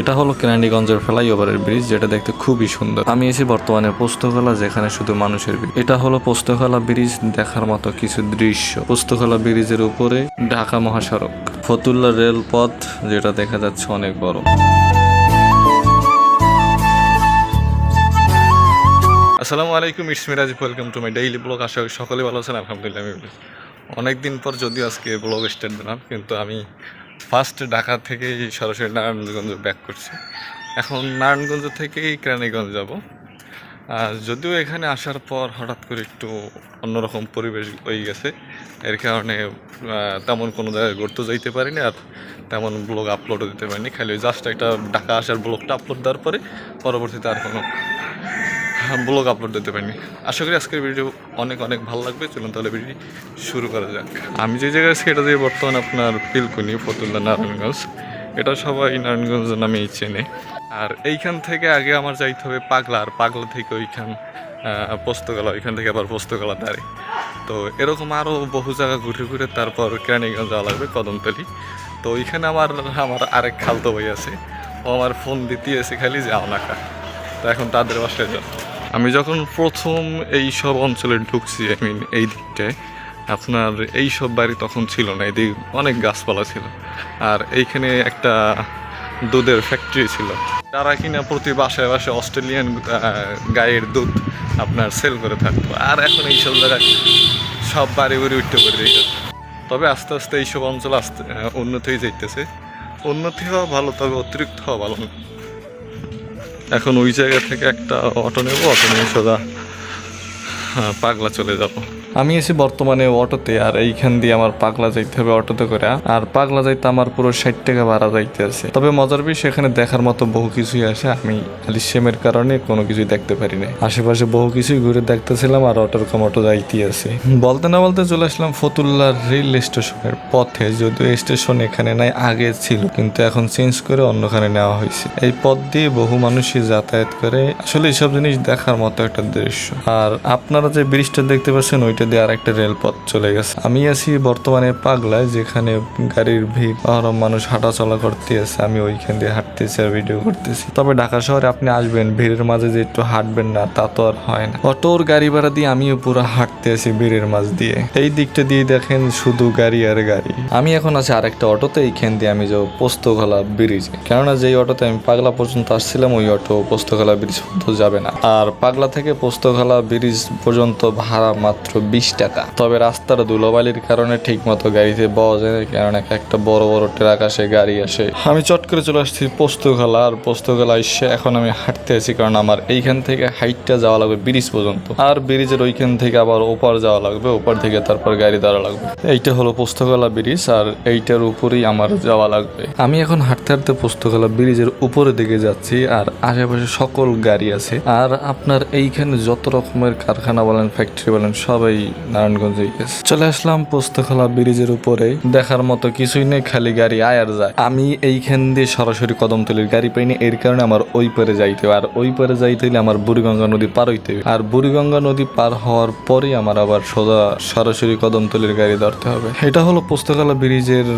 এটা হলো কেরানীগঞ্জের ফ্লাইওভারের ব্রিজ, যেটা দেখতে খুবই সুন্দর। আমি এসে বর্তমানে পোস্তকলা যেখানে শুধু মানুষের ভিড়। এটা হলো পোস্তকলা ব্রিজ দেখার মতো কিছু দৃশ্য। পোস্তকলা ব্রিজের উপরে ঢাকা মহাসড়ক। ফতুল্লা রেলপথ, যেটা দেখা যাচ্ছে অনেক বড়। আসসালামু আলাইকুম, it's Miraj, welcome to my daily vlog. আশা করি সকলে ভালো আছেন, আলহামদুলিল্লাহ, আমি। অনেকদিন পর যদিও আজকে ব্লগ স্টার্ট দিলাম, কিন্তু আমি ফার্স্ট ঢাকা থেকেই সরাসরি নারায়ণগঞ্জ ব্যাক করছি। এখন নারায়ণগঞ্জ থেকেই কেরানীগঞ্জ যাব। আর যদিও এখানে আসার পর হঠাৎ করে একটু অন্যরকম পরিবেশ হয়ে গেছে। এর কারণে তেমন কোনো জায়গায় ঘুরতে যাইতে পারিনি আর তেমন ব্লগ আপলোডও দিতে পারিনি। খালি জাস্ট একটা ঢাকা আসার ব্লগটা আপলোড দেওয়ার পরে পরবর্তীতে আর কোনো ব্লগ আপলোড দিতে পারিনি। আশা করি আজকের ভিডিও অনেক অনেক ভালো লাগবে। চলুন তাহলে ভিডিও শুরু করা যাক। আমি যে জায়গায় আছি এটা দিয়ে বর্তমানে আপনার পিলকুনি ফতুল্লা নারায়ণগঞ্জ। এটা সবাই নারায়ণগঞ্জ নামেই চেনে। আর এইখান থেকে আগে আমার যাইতে হবে পাগলা আর পাগলা থেকে ওইখান আহ, পোস্তগলা ওইখান থেকে আবার পোস্তগলা দাঁড়ে তো এরকম আরও বহু জায়গা ঘুরে ঘুরে তারপর কেরানীগঞ্জ যাওয়া লাগবে কদমতলি। তো ওইখানে আমার আমার আরেক খালতো বই আছে। ও আমার ফোন দিতে এসে খালি যাও নাকা তো এখন তাদের বাসায় যাব। আমি যখন প্রথম এই সব অঞ্চলে ঢুকছি আই মিন এই দিকটায়, আপনার এই সব বাড়ি তখন ছিল না, এদিকে অনেক গাছপালা ছিল। আর এইখানে একটা দুধের ফ্যাক্টরি ছিল। তারা কিনা প্রতি বাসায় বাসায় অস্ট্রেলিয়ান গায়ের দুধ আপনার সেল করে থাকতো। আর এখন এইসব জায়গায় সব বাড়ি বাড়ি উঠতে পারে তবে আস্তে আস্তে এইসব অঞ্চল আস্তে উন্নতি যাইতেছে। উন্নতি হওয়া ভালো, তবে অতিরিক্ত হওয়া ভালো না। এখন ওই জায়গা থেকে একটা অটো নেব অটো নিয়ে সোজা পাগলা চলে যাব। আমি এসে বর্তমানে অটোতে, আর এইখান দিয়ে আমার পাগলা যাইতে হবে অটোতে করে আর পাগলা যাইতে আমার পুরো ষাট টাকা ভাড়া যাইতে আছে। তবে মজার বিষয় এখানে দেখার মতো বহু কিছুই আছে আমি আলিশ্যামের কারণে কোনো কিছুই দেখতে পারি না আশেপাশে বহু কিছুই ঘুরে দেখতেছিলাম আর অটোর কম অটো আছে। বলতে না বলতে চলে আসলাম ফতুল্লা রেল স্টেশনের পথে। যদিও স্টেশন এখানে নাই, আগে ছিল। কিন্তু এখন চেঞ্জ করে অন্যখানে নেওয়া হয়েছে। এই পথ দিয়ে বহু মানুষই যাতায়াত করে। আসলে এইসব জিনিস দেখার মতো একটা দৃশ্য। আর আপনারা যে ব্রিজটা দেখতে পাচ্ছেন, ওইটা দিয়ে আর একটা রেলপথ চলে গেছে। আমি আছি বর্তমানে পাগলায়, যেখানে গাড়ির ভিড়, আরও মানুষ হাঁটা চলা করতে আছে আমি ওইখান দিয়ে হাঁটতেছি আর ভিডিও করতেছি। তবে ঢাকা শহরে আপনি আসবেন, ভিড়ের মাঝে যে একটু হাঁটবেন না, তা তো আর হয় না। অটোর গাড়ি ভাড়া দিয়ে আমিও পুরো হাঁটতে আছি ভিড়ের মাঝ দিয়ে। এই দিকটা দিয়ে দেখেন শুধু গাড়ি আর গাড়ি। আমি এখন আছি আরেকটা অটোতে, এইখান দিয়ে আমি যাব পোস্তগোলা ব্রিজে কেননা যেই অটোতে আমি পাগলা পর্যন্ত আসছিলাম, ওই অটো পোস্তগোলা ব্রিজ পর্যন্ত যাবে না। আর পাগলা থেকে পোস্তগোলা ব্রিজ পর্যন্ত ভাড়া মাত্র বিশ টাকা। তবে রাস্তার ধুলোবালির কারণে ঠিক মতো গাড়িতে বওয়া যায় না কারণ এক একটা বড় বড় ট্রাক আসে, গাড়ি আসে। আমি চট করে চলে আসছি পোস্তগোলা আর পোস্তগোলা এসে এখন আমি হাঁটতে আছি, কারণ আমার এইখান থেকে হাইটটা যাওয়া লাগবে ব্রিজ পর্যন্ত। আর ব্রিজের ওইখান থেকে আবার ওপার যাওয়া লাগবে, ওপার থেকে তারপর গাড়ি দাঁড়া লাগবে। এইটা হলো পোস্তগোলা ব্রিজ, আর এইটার উপরেই আমার যাওয়া লাগবে। আমি এখন হাঁটতে হাঁটতে পোস্তগোলা ব্রিজের উপরের দিকে যাচ্ছি, আর আশেপাশে সকল গাড়ি আছে। আর আপনার এইখানে যত রকমের কারখানা বলেন ফ্যাক্টরি বলেন, সবাই নারায়ণগঞ্জে চলে আসলাম পোস্তখোলা ব্রিজের উপরে। দেখার মতো কিছুই নেই, খালি গাড়ি, আয় আর যায় আমি এইখান দিয়ে সরাসরি কদমতলির গাড়ি পাইনি, এর কারণে আমার ওই পারে যাইতে হবে আর ওই পারে যাইতে হলে আমার বুড়িগঙ্গা নদী পার হইতে হবে। আর বুড়িগঙ্গা নদী পার হওয়ার পরেই আমার আবার সোজা সরাসরি কদমতলির গাড়ি ধরতে হবে। এটা হলো পোস্তকালা ব্রিজের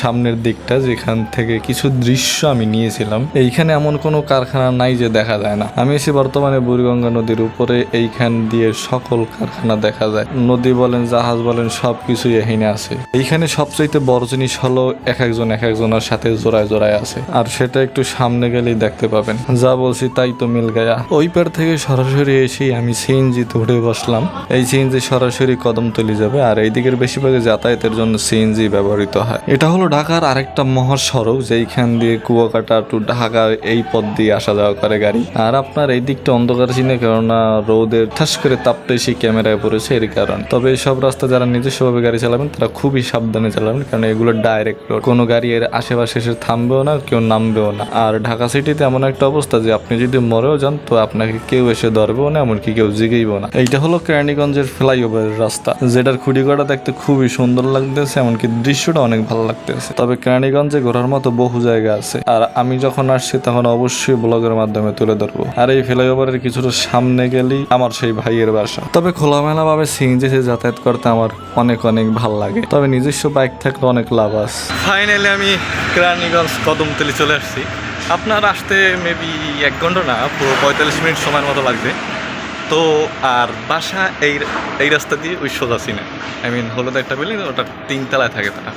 সামনের দিকটা, যেখান থেকে কিছু দৃশ্য আমি নিয়েছিলাম। এইখানে এমন কোনো কারখানা নাই যে দেখা যায় না। আমি এসে বর্তমানে বুড়িগঙ্গা নদীর উপরে এইখান দিয়ে সকল কারখানা দেখা যায়। নদী বলেন, জাহাজ বলেন সব কিছুই এখানে আছে। এইখানে সবচাইতে বড় জিনিস হলো এক একজন এক একজনের সাথে জোড়ায় জোড়ায় আছে। আর সেটা একটু সামনে গেলেই দেখতে পাবেন। যা বলছি তাই তো মিল গায়া। ওই পার থেকে সরাসরি এসে আমি সিএনজিতে উঠে বসলাম। এই সিএনজি সরাসরি কদম কদমতলি যাবে, আর এই দিকের বেশিরভাগই যাতায়াতের জন্য সিএনজি ব্যবহৃত হয়। এটা হলো ঢাকার আরেকটা মহাসড়ক যেইখান দিয়ে কুয়াকাটা টু ঢাকা এই পথ দিয়ে আসা যাওয়া করে গাড়ি। আর আপনার এই দিকটা অন্ধকার চিনে কেননা রোদের ঠাস করে তাপটা এসে ক্যামেরায় পড়েছে, এর কারণ। তবে সব রাস্তা যারা নিজস্বভাবে গাড়ি চালাবেন, তারা খুবই সাবধানে চালাবেন, কারণ এগুলো ডাইরেক্ট রোড কোনো গাড়ি এর আশেপাশে এসে থামবেও না, কেউ নামবেও না। আর ঢাকা সিটিতে এমন একটা অবস্থা যে আপনি যদি মরেও যান, তো আপনাকে কেউ এসে ধরবেও না, এমনকি কেউ জিগেইব না। এইটা হলো কেরানীগঞ্জের ফ্লাইওভারের রাস্তা। যেটার খুঁড়িগড়া দেখতে খুবই সুন্দর লাগতেছে, এমনকি দৃশ্যটা অনেক ভালো লাগতেছে। তবে কেরানীগঞ্জে ঘোরার মতো বহু জায়গা আছে। আর আমি যখন আসছি, তখন অবশ্যই ব্লগের মাধ্যমে তুলে ধরবো। আর এই ফ্লাইওভারের কিছুটা সামনে গেলেই আমার সেই ভাইয়ের বাসা। তবে খোলামেলা ভাবে সিএনজিতে যাতায়াত করতে আমার অনেক অনেক ভালো লাগে। তবে নিজস্ব বাইক থাকলে অনেক লাভ আছে। ফাইনালি আমি কেরানীগঞ্জ কদমতলি চলে আসছি। আপনার আসতে মেবি এক ঘণ্টা না, পুরো পঁয়তাল্লিশ মিনিট সময়ের মতো লাগবে। তো আর বাসা এই এই রাস্তা দিয়ে ওই সোজা সিনে। আই মিন হলুদ একটা বিল্ডিং ওটা তিনতলায় থাকে তারা।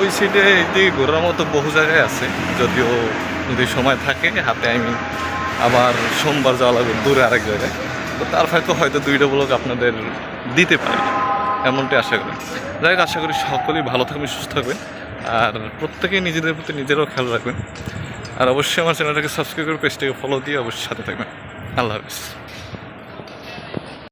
ওই সাইডে এদিকে ঘোরার মতো বহু জায়গায় আছে। যদিও যদি সময় থাকে, হাতে আই মিন আবার সোমবার যাওয়া লাগবে দূরে আরেক জায়গায়। তো তার হয়তো হয়তো দুইটা ব্লগ আপনাদের দিতে পারি, এমনটাই আশা করি। যাই হোক, আশা করি সকলেই ভালো থাকবেন, সুস্থ থাকবেন, আর প্রত্যেকেই নিজেদের প্রতি নিজেরাও খেয়াল রাখবেন। আর অবশ্যই আমার চ্যানেলটাকে সাবস্ক্রাইব করে পেজটাকে ফলো দিয়ে অবশ্যই সাথে থাকবেন। আল্লাহ হাফিজ।